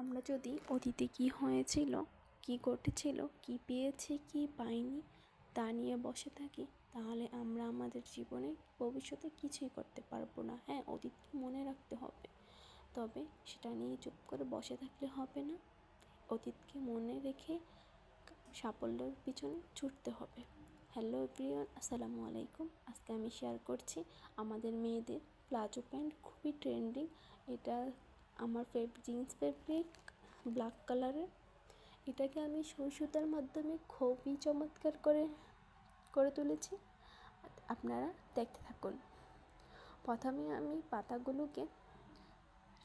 আমরা যদি অতীতে কী হয়েছিল, কী ঘটেছিল, কী পেয়েছি, কী পাইনি, তা নিয়ে বসে থাকি, তাহলে আমরা আমাদের জীবনে ভবিষ্যতে কিছুই করতে পারব না। হ্যাঁ অতীতকে মনে রাখতে হবে। তবে সেটা নিয়ে চুপ করে বসে থাকলে হবে না। অতীতকে মনে রেখে সাফল্যের পিছনে ছুটতে হবে। হ্যালো এভরিওয়ান আসসালামু আলাইকুম। আজকে আমি শেয়ার করছি আমাদের মেয়েদের প্লাজো প্যান্ট খুবই ট্রেন্ডিং এটা আমার ফেভ জিন্স ফেব্রিক ব্ল্যাক কালারের এটাকে আমি সুই সুতার মাধ্যমে খুবই চমৎকার করে করে তুলেছি। আপনারা দেখতে থাকুন। প্রথমে আমি পাতাগুলোকে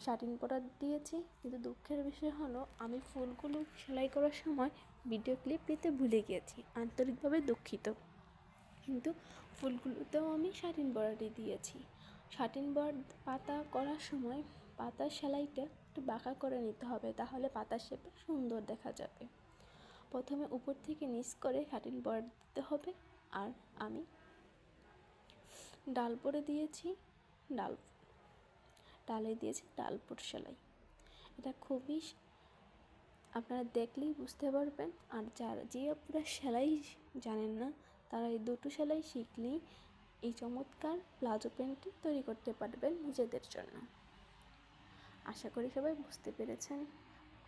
শাটিন পরা দিয়েছি। কিন্তু দুঃখের বিষয় হলো, আমি ফুলগুলো সেলাই করার সময় ভিডিও ক্লিপ নিতে ভুলে গিয়েছি, আন্তরিকভাবে দুঃখিত। কিন্তু ফুলগুলোতেও আমি শাটিন বর্ডারই দিয়েছি। শাটিন বর্ড পাতা করার সময় পাতার সেলাইটা একটু বাঁকা করে নিতে হবে, তাহলে পাতার শেপে সুন্দর দেখা যাবে। প্রথমে উপর থেকে নিচ করে শাটিন বর্ড দিতে হবে, আর আমি ডাল পরে দিয়েছি, ডাল, ডালে দিয়েছি ডালপুর সেলাই। এটা খুবই আপনারা দেখলেই বুঝতে পারবেন, আর যারা, যে আপনারা সেলাই জানেন না, তারা এই দুটো সেলাই শিখলেই এই চমৎকার প্লাজো প্যান্টটি তৈরি করতে পারবেন নিজেদের জন্য। আশা করি সবাই বুঝতে পেরেছেন।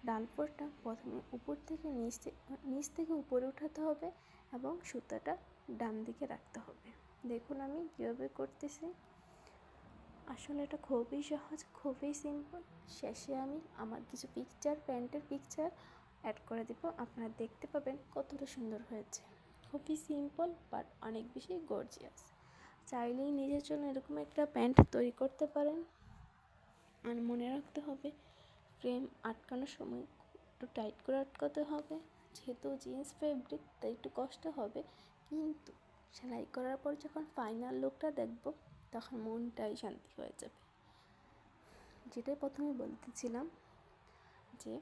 ডালপোরটা প্রথমে উপর থেকে নিচ নিচ থেকে উপরে উঠাতে হবে এবং সুতাটা ডান দিকে রাখতে হবে। দেখুন আমি কীভাবে করতেছি। আসলে এটা খুবই সহজ, খুবই সিম্পল। শেষে আমি আমার কিছু পিকচার প্যান্টের পিকচার অ্যাড করে দেব। আপনারা দেখতে পাবেন কতটা সুন্দর হয়েছে। খুবই সিম্পল বাট অনেক বেশি গর্জিয়াস চাইলেই নিজের জন্য এরকম একটা প্যান্ট তৈরি করতে পারেন। আর মনে রাখতে হবে ফ্রেম আটকানোর সময় একটু টাইট করে আটকাতে হবে। যেহেতু জিন্স ফেব্রিক তাই একটু কষ্ট হবে। কিন্তু সেলাই করার পর যখন ফাইনাল লুকটা দেখব, তখন মনটাই শান্তি হয়ে যাবে। যেটাই প্রথমে বলতেছিলাম যে,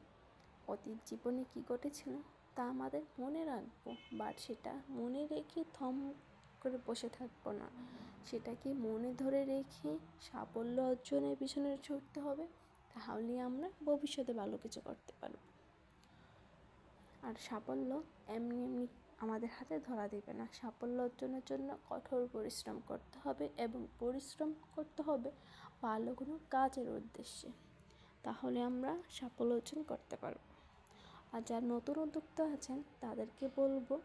অতীত জীবনে কী ঘটেছিল তা আমাদের মনে রাখব। বাট সেটা মনে রেখে থম করে বসে থাকব না। সেটাকে মনে ধরে রেখে সাফল্য অর্জনের পিছনে ছুটতে হবে, তাহলে আমরা ভবিষ্যতে ভালো কিছু করতে পারব। আর সাফল্য এমনি এমনি আমাদের হাতে ধরা দেবে না। সাফল্য অর্জনের জন্য কঠোর পরিশ্রম করতে হবে এবং পরিশ্রম করতে হবে ভালো কোনো কাজের উদ্দেশ্যে। তাহলে আমরা সাফল্য অর্জন করতে পারব। আর যারা নতুন উদ্যোক্তা আছেন, তাদেরকে বলব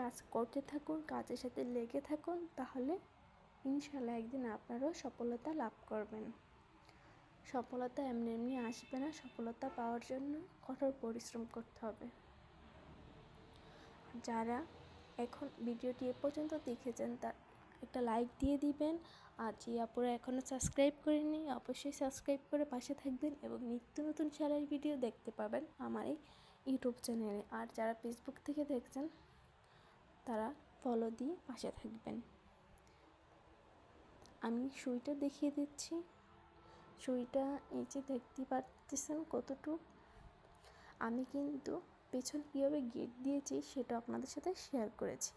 কাজ করতে থাকুন, কাজের সাথে লেগে থাকুন, তাহলে ইনশাল্লাহ একদিন আপনারাও সফলতা লাভ করবেন। সফলতা এমনি এমনি আসবে না, সফলতা পাওয়ার জন্য কঠোর পরিশ্রম করতে হবে। যারা এখন ভিডিওটি এ পর্যন্ত দেখেছেন, তার একটা লাইক দিয়ে দিবেন। আর যে আপুরা এখনও সাবস্ক্রাইব করেনি অবশ্যই সাবস্ক্রাইব করে পাশে থাকবেন এবং নিত্য নতুন সেলাই ভিডিও দেখতে পাবেন আমার এই ইউটিউব চ্যানেলে। আর যারা ফেসবুক থেকে দেখছেন তারা ফলো দিয়ে পাশে থাকবেন। আমি সুইটা দেখিয়ে দিচ্ছি। সুইটা এই যে দেখতে পারতেছেন কতটুকু। আমি কিন্তু পেছন কীভাবে গেট দিয়েছি সেটা আপনাদের সাথে শেয়ার করেছি।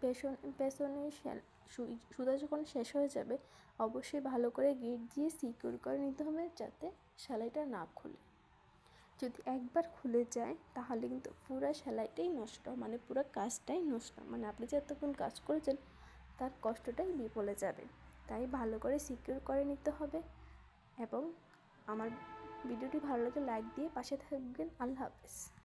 পেছন পেছনে সুতা যখন শেষ হয়ে যাবে, অবশ্যই ভালো করে গেট দিয়ে সিকিউর করে নিতে হবে যাতে সেলাইটা না খুলে। যদি একবার খুলে যায়, তাহলে কিন্তু পুরো সেলাইটাই নষ্ট মানে পুরো কাজটাই নষ্ট। মানে আপনি যে এতক্ষণ কাজ করেছেন, তার কষ্টটাই বিফলে যাবে। তাই ভালো করে সিকিউর করে নিতে হবে এবং আমার ভিডিওটি ভালো লাগে লাইক দিয়ে পাশে থাকবেন। আল্লাহ হাফেজ।